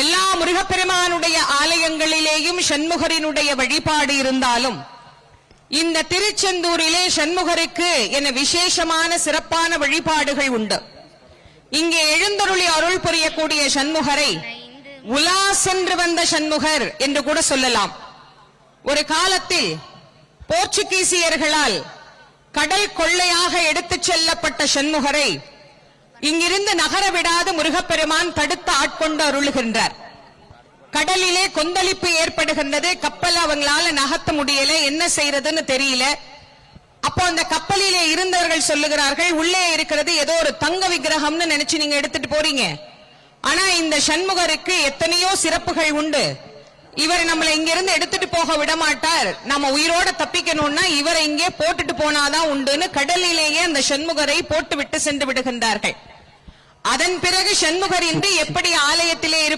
எல்லா முருகப்பெருமானுடைய ஆலயங்களிலேயும் சண்முகரினுடைய வழிபாடு இருந்தாலும் இந்த திருச்செந்தூரிலே சண்முகருக்கு என விசேஷமான சிறப்பான வழிபாடுகள் உண்டு. இங்கே எழுந்தருளி அருள் புரியக்கூடிய சண்முகரை உலா சென்று வந்த சண்முகர் என்று கூட சொல்லலாம். ஒரு காலத்தில் போர்ச்சுகீசியர்களால் கடல் கொள்ளையாக எடுத்துச் செல்லப்பட்ட சண்முகரை இங்கிருந்து நகர விடாது முருகப்பெருமான் தடுத்து ஆட்கொண்டு அருளுகின்றார். கடலிலே கொந்தளிப்பு ஏற்படுகின்றது. கப்பல் அவங்களால நகர்த்த முடியல. என்ன செய்யறதுன்னு தெரியல. அப்போ அந்த கப்பலிலே இருந்தவர்கள் சொல்லுகிறார்கள் உள்ளே இருக்கிறது ஏதோ ஒரு தங்க விக்கிரகம்னு நினைச்சு நீங்க எடுத்துட்டு போறீங்க. ஆனா இந்த சண்முகருக்கு எத்தனையோ சிறப்புகள் உண்டு. இவர் நம்மளை இங்கிருந்து எடுத்துட்டு போக விடமாட்டார். நம்ம உயிரோட தப்பிக்கணும்னா இவரை இங்கே போட்டுட்டு போனாதான் உண்டுன்னு கடலிலேயே அந்த சண்முகரை போட்டு விட்டு சென்று விடுகின்றார்கள். அதன் பிறகு சண்முகர் இன்று எப்படி ஆலயத்திலே இருப்பார்?